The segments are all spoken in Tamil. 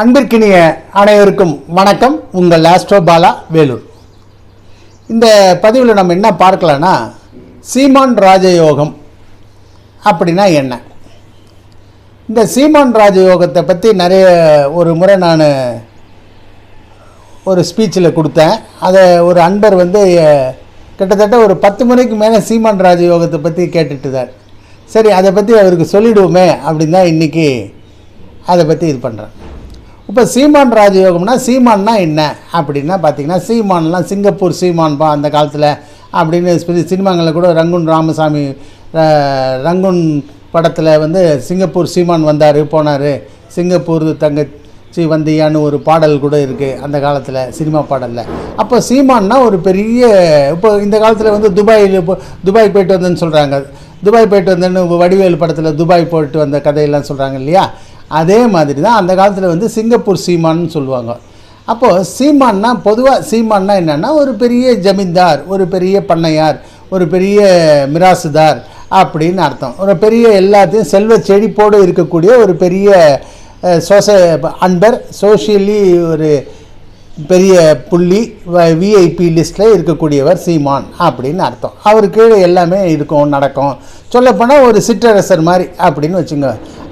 அன்பிற்கினிய அனைவருக்கும் வணக்கம். உங்கள் ஆஸ்ட்ரோ பாலா வேலூர். இந்த பதிவில் நம்ம என்ன பார்க்கலான்னா சீமான் ராஜயோகம் அப்படின்னா என்ன? இந்த சீமான் ராஜயோகத்தை பற்றி நிறைய ஒரு முறை நான் ஒரு ஸ்பீச்சில் கொடுத்தேன். அதை ஒரு அன்பர் வந்து கிட்டத்தட்ட ஒரு பத்து முறைக்கு மேலே சீமான் ராஜயோகத்தை பற்றி கேட்டுட்டுதார். சரி அதை பற்றி அவருக்கு சொல்லிடுவோமே அப்படின்னு தான் இன்றைக்கி அதை பற்றி இது பண்ணுறேன் இப்போ சீமான் ராஜயோகம்னா சீமான்னா என்ன அப்படின்னா பார்த்தீங்கன்னா சீமான்லாம் சிங்கப்பூர் சீமான்பா அந்த காலத்தில் அப்படின்னு பெரிய சினிமாங்களில் கூட ரங்குன் ராமசாமி ரங்குன் படத்தில் வந்து சிங்கப்பூர் சீமான் வந்தார் போனார். சிங்கப்பூர் தங்கச்சி வந்தியான்னு ஒரு பாடல் கூட இருக்குது அந்த காலத்தில் சினிமா பாடலில். அப்போ சீமான்னா ஒரு பெரிய இப்போ இந்த காலத்தில் வந்து துபாயில் இப்போ துபாய் போயிட்டு வந்தேன்னு சொல்கிறாங்க. துபாய் போயிட்டு வந்தேன்னு வடிவேல் படத்தில் துபாய் போயிட்டு வந்த கதையெல்லாம் சொல்கிறாங்க இல்லையா? அதே மாதிரி தான் அந்த காலத்தில் வந்து சிங்கப்பூர் சீமான்னு சொல்லுவாங்க. அப்போது சீமான்னா பொதுவாக சீமான்னா என்னென்னா ஒரு பெரிய ஜமீன்தார் ஒரு பெரிய பண்ணையார் ஒரு பெரிய மிராசுதார் அப்படின்னு அர்த்தம். ஒரு பெரிய எல்லாத்தையும் செல்வ செழிப்போடு இருக்கக்கூடிய ஒரு பெரிய சோச அன்பர் சோஷியலி ஒரு பெரிய புள்ளி விஐபி லிஸ்ட்டில் இருக்கக்கூடியவர் சீமான் அப்படின்னு அர்த்தம். அவர் கீழே எல்லாமே இருக்கும் நடக்கும். சொல்லப்போனால் ஒரு சிற்றரசர் மாதிரி அப்படின்னு வச்சுங்க.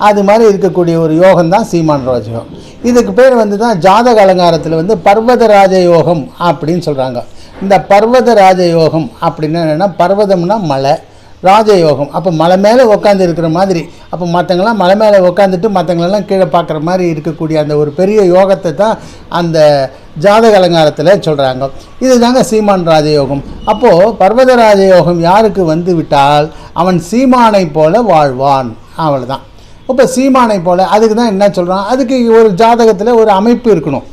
அது மாதிரி இருக்கக்கூடிய ஒரு யோகம் தான் சீமான் ராஜயோகம். இதுக்கு பேர் வந்து தான் ஜாதக அலங்காரத்தில் வந்து பர்வத ராஜயோகம் அப்படின்னு சொல்கிறாங்க இந்த பர்வத ராஜயோகம் அப்படின்னா என்னென்னா பர்வதம்னா மலை ராஜயோகம். அப்போ மலை மேலே உட்காந்து இருக்கிற மாதிரி அப்போ மற்றவங்களாம் மலை மேலே உட்காந்துட்டு மற்றவங்களெல்லாம் கீழே பார்க்குற மாதிரி இருக்கக்கூடிய அந்த ஒரு பெரிய யோகத்தை தான் அந்த ஜாதக அலங்காரத்தில் சொல்கிறாங்க இதுதாங்க சீமான் ராஜயோகம். அப்போது பர்வத ராஜயோகம் யாருக்கு வந்து விட்டால் அவன் சீமானை போல வாழ்வான். அவ்வளோதான் இப்போ சீமானை போல் அதுக்கு தான் என்ன சொல்கிறான் அதுக்கு ஒரு ஜாதகத்தில் ஒரு அமைப்பு இருக்கணும்.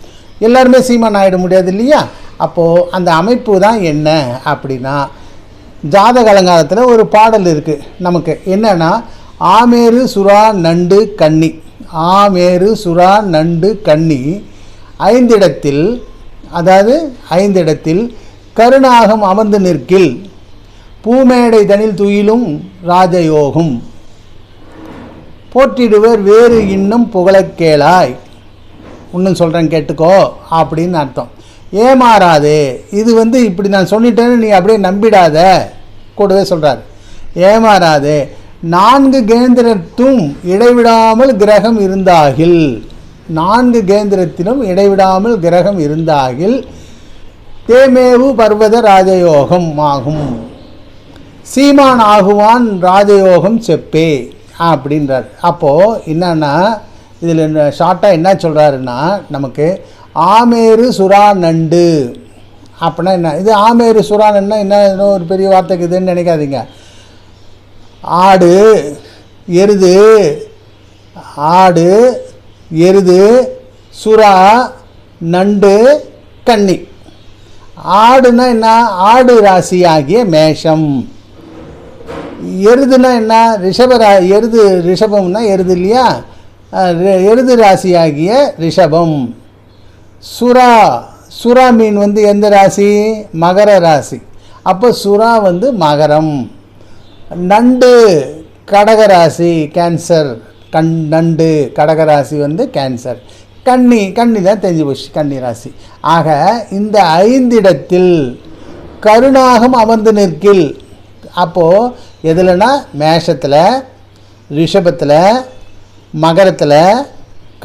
எல்லாருமே சீமான் ஆகிட முடியாது இல்லையா? அப்போது அந்த அமைப்பு தான் என்ன அப்படின்னா ஜாதக அலங்காரத்தில் ஒரு பாடல் இருக்குது நமக்கு. என்னென்னா ஆமேரு சுறா நண்டு கன்னி. ஆமேரு சுறா நண்டு கன்னி ஐந்திடத்தில் அதாவது ஐந்திடத்தில் கருணாகம் அமர்ந்து நிற்கில். பூமேடை தனில் துயிலும் ராஜயோகம். போற்றிடுவர் வேறு இன்னும் புகழக்கேளாய் இன்னும் சொல்கிறேன் கேட்டுக்கோ அப்படின்னு அர்த்தம். ஏமாறாது இது வந்து இப்படி நான் சொல்லிட்டேன்னு நீ அப்படியே நம்பிடாத கூடவே சொல்கிறார் ஏமாறாது நான்கு கேந்திரத்தும் இடைவிடாமல் கிரகம் இருந்தாகில். நான்கு கேந்திரத்திலும் இடைவிடாமல் கிரகம் இருந்தாகில் தேமேவு பர்வத ராஜயோகம் ஆகும். சீமான் ஆகுவான் ராஜயோகம் செப்பே. அப்படின்றார். அப்போது என்னன்னா இதில் ஷார்ட்டாக என்ன சொல்கிறாருன்னா நமக்கு ஆமேரு சுறா நண்டு. அப்படின்னா என்ன இது ஆமேரு சுறா நண்டுனா என்ன ஒரு பெரிய வார்த்தைக்கு இதுன்னு நினைக்காதீங்க. ஆடு எருது ஆடு எருது சுறா நண்டு கன்னி. ஆடுனா என்ன? ஆடு ராசி ஆகிய மேஷம். எருதுனா என்ன? ரிஷபரா எருது ரிஷபம்னா எருது இல்லையா? எருது ராசி ஆகிய ரிஷபம். சுறா சுறா மீன் வந்து எந்த ராசி? மகர ராசி. அப்போ சுறா வந்து மகரம். நண்டு கடகராசி கேன்சர். கண் நண்டு கடகராசி வந்து கேன்சர். கன்னி கன்னி தான் தெரிஞ்சு போச்சு கன்னி ராசி. ஆக இந்த ஐந்திடத்தில் கருணாகம் அமர்ந்து நிற்கில். அப்போது எதுலனா மேஷத்தில் ரிஷபத்தில் மகரத்தில்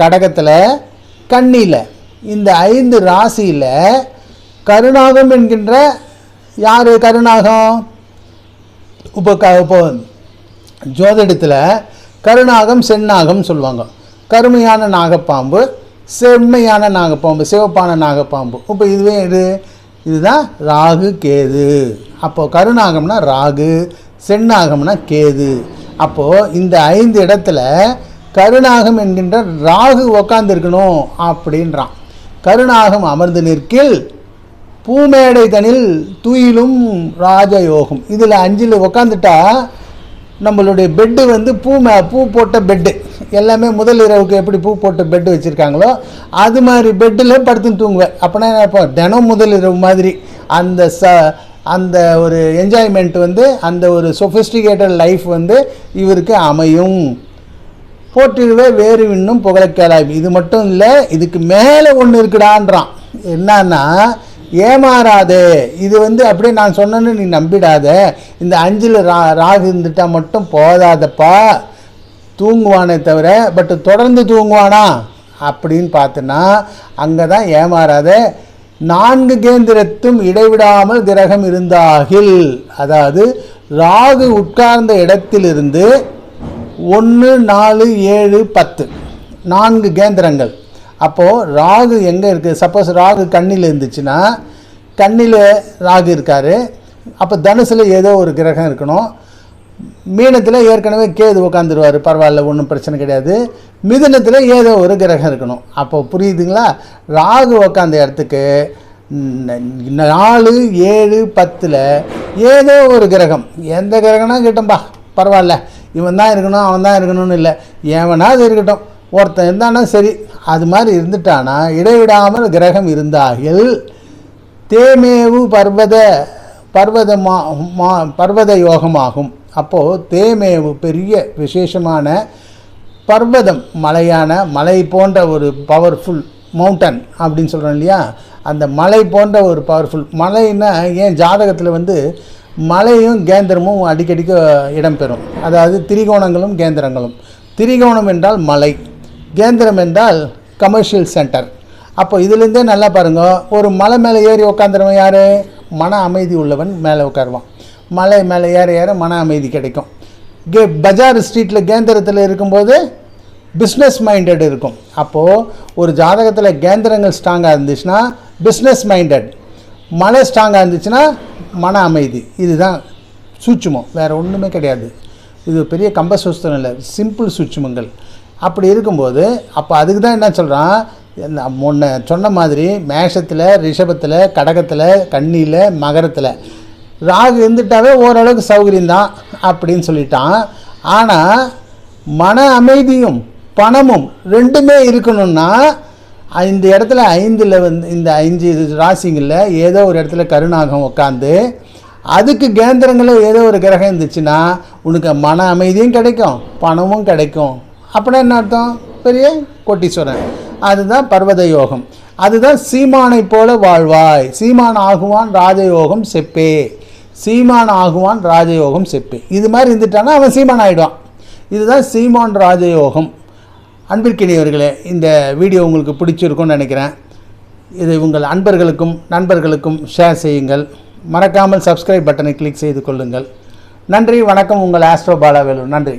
கடகத்தில் கண்ணியில் இந்த ஐந்து ராசியில் கருணாகம் என்கின்ற யார் கருணாகம்? இப்போ க இப்போ ஜோதிடத்தில் கருணாகம் செந்நாகம் சொல்லுவாங்க. கருமையான நாகப்பாம்பு செம்மையான நாகப்பாம்பு சிவப்பான நாகப்பாம்பு. இப்போ இதுவே இது இதுதான் ராகு கேது. அப்போது கருணாகம்னா ராகு. சென்னாகம்னா கேது. அப்போது இந்த ஐந்து இடத்துல கருநாகம் என்கின்ற ராகு உக்காந்துருக்கணும் அப்படின்றான். கருநாகம் அமர்ந்து நிற்கில் பூமேடை தனில் தூயிலும் ராஜயோகம். இதில் அஞ்சில் உக்காந்துட்டா நம்மளுடைய பெட்டு வந்து பூ மே பூ போட்ட பெட்டு எல்லாமே முதல் இரவுக்கு எப்படி பூ போட்ட பெட்டு வச்சுருக்காங்களோ அது மாதிரி பெட்டில் படுத்துன்னு தூங்குவேன். அப்போனா இப்போ தினம் முதல் இரவு மாதிரி. அந்த ச அந்த ஒரு என்ஜாய்மெண்ட் வந்து அந்த ஒரு சொஃபிஸ்டிகேட்டட் லைஃப் வந்து இவருக்கு அமையும். போற்றிடுவே வேறு இன்னும் புகழக்கேளாய் இது மட்டும் இல்லை இதுக்கு மேலே ஒன்று இருக்குடான்றான். என்னன்னா ஏமாறாதே. இது வந்து அப்படியே நான் சொன்னேன்னு நீ நம்பிடாத. இந்த அஞ்சில் ரா ராகு இருந்துட்டால் மட்டும் போதாதப்பா. தூங்குவானே தவிர பட் தொடர்ந்து தூங்குவானா? அப்படின்னு பார்த்தோன்னா அங்கே தான் ஏமாறாத. நான்கு கேந்திரத்தும் இடைவிடாமல் கிரகம் இருந்தாகில் அதாவது ராகு உட்கார்ந்த இடத்திலிருந்து ஒன்று நாலு ஏழு பத்து நான்கு கேந்திரங்கள். அப்போது ராகு எங்கே இருக்குது சப்போஸ் ராகு கண்ணில் இருந்துச்சுன்னா கண்ணில் ராகு இருக்கார். அப்போ தனுசில் ஏதோ ஒரு கிரகம் இருக்கணும். மீனத்தில் ஏற்கனவே கேது உட்காந்துருவார் பரவாயில்ல ஒன்றும் பிரச்சனை கிடையாது. மிதுனத்தில் ஏதோ ஒரு கிரகம் இருக்கணும். அப்போ புரியுதுங்களா? ராகு உட்காந்த இடத்துக்கு நாலு ஏழு பத்தில் ஏதோ ஒரு கிரகம். எந்த கிரகம்னா கிட்டம்பா பரவாயில்ல. இவன் தான் இருக்கணும் அவன் தான் இருக்கணும்னு இல்லை. எவனாவது இருக்கட்டும். ஒருத்தன் இருந்தானா சரி. அது மாதிரி இருந்துட்டானா இடைவிடாமல் கிரகம் இருந்தாகில் தேமேவு பர்வத பர்வத மா மா பர்வத யோகமாகும் அப்போது தேமேவு பெரிய விசேஷமான பர்வதம் மலையான மலை போன்ற ஒரு பவர்ஃபுல் மவுண்டன் அப்படின்னு சொல்கிறோம் இல்லையா? அந்த மலை போன்ற ஒரு பவர்ஃபுல் மலைன்னா ஏன் ஜாதகத்தில் வந்து மலையும் கேந்திரமும் அடிக்கடிக்கு இடம்பெறும். அதாவது திரிகோணங்களும் கேந்திரங்களும். திரிகோணம் என்றால் மலை கேந்திரம் என்றால் கமர்ஷியல் சென்டர் அப்போ இதுலேருந்தே நல்லா பாருங்க ஒரு மலை மேலே ஏறி உட்காந்துருவன் யார்? மன அமைதி உள்ளவன் மேலே உட்காருவான். மலை மேலே ஏற ஏற மன அமைதி கிடைக்கும். கே பஜார் ஸ்ட்ரீட்டில் கேந்திரத்தில் இருக்கும்போது பிஸ்னஸ் மைண்டட் இருக்கும். அப்போது ஒரு ஜாதகத்தில் கேந்திரங்கள் ஸ்ட்ராங்காக இருந்துச்சுன்னா பிஸ்னஸ் மைண்டட் மலை ஸ்ட்ராங்காக இருந்துச்சுன்னா மன அமைதி. இதுதான் சூட்சுமம். வேறு ஒன்றுமே கிடையாது. இது பெரிய கம்பசூஸ்திரம் இல்லை. சிம்பிள் சூட்சுமங்கள். அப்படி இருக்கும்போது அப்போ அதுக்கு தான் என்ன சொல்கிறான் முன்ன சொன்ன மாதிரி மேஷத்தில் ரிஷபத்தில் கடகத்தில் கண்ணியில் மகரத்தில். ராகு இருந்துட்டாவே ஓரளவுக்கு சௌகரியம்தான் அப்படின்னு சொல்லிட்டான். ஆனால் மன அமைதியும் பணமும் ரெண்டுமே இருக்கணும்னா இந்த இடத்துல ஐந்தில் வந்து இந்த அஞ்சு ராசிங்களில் ஏதோ ஒரு இடத்துல கருணாகம் உட்காந்து அதுக்கு கேந்திரங்களில் ஏதோ ஒரு கிரகம் இருந்துச்சுன்னா உனக்கு மன அமைதியும் கிடைக்கும் பணமும் கிடைக்கும். அப்படின்னா என்ன அர்த்தம்? பெரிய கோட்டீஸ்வரன். அதுதான் பர்வத யோகம் அதுதான் சீமானை போல வாழ்வாய். சீமான் ஆகுவான் ராஜயோகம் செப்பே. சீமான் ஆகுவான் ராஜயோகம் செப்பே. இது மாதிரி இருந்துட்டானா அவன் சீமான் ஆகிடுவான் இதுதான் சீமான் ராஜயோகம். அன்பிற்கினியவர்களே இந்த வீடியோ உங்களுக்கு பிடிச்சிருக்கும்னு நினைக்கிறேன். இதை உங்கள் அன்பர்களுக்கும் நண்பர்களுக்கும் ஷேர் செய்யுங்கள். மறக்காமல் சப்ஸ்கிரைப் பட்டனை கிளிக் செய்து கொள்ளுங்கள். நன்றி வணக்கம். உங்கள் ஆஸ்ட்ரோ பாலாவேலு நன்றி.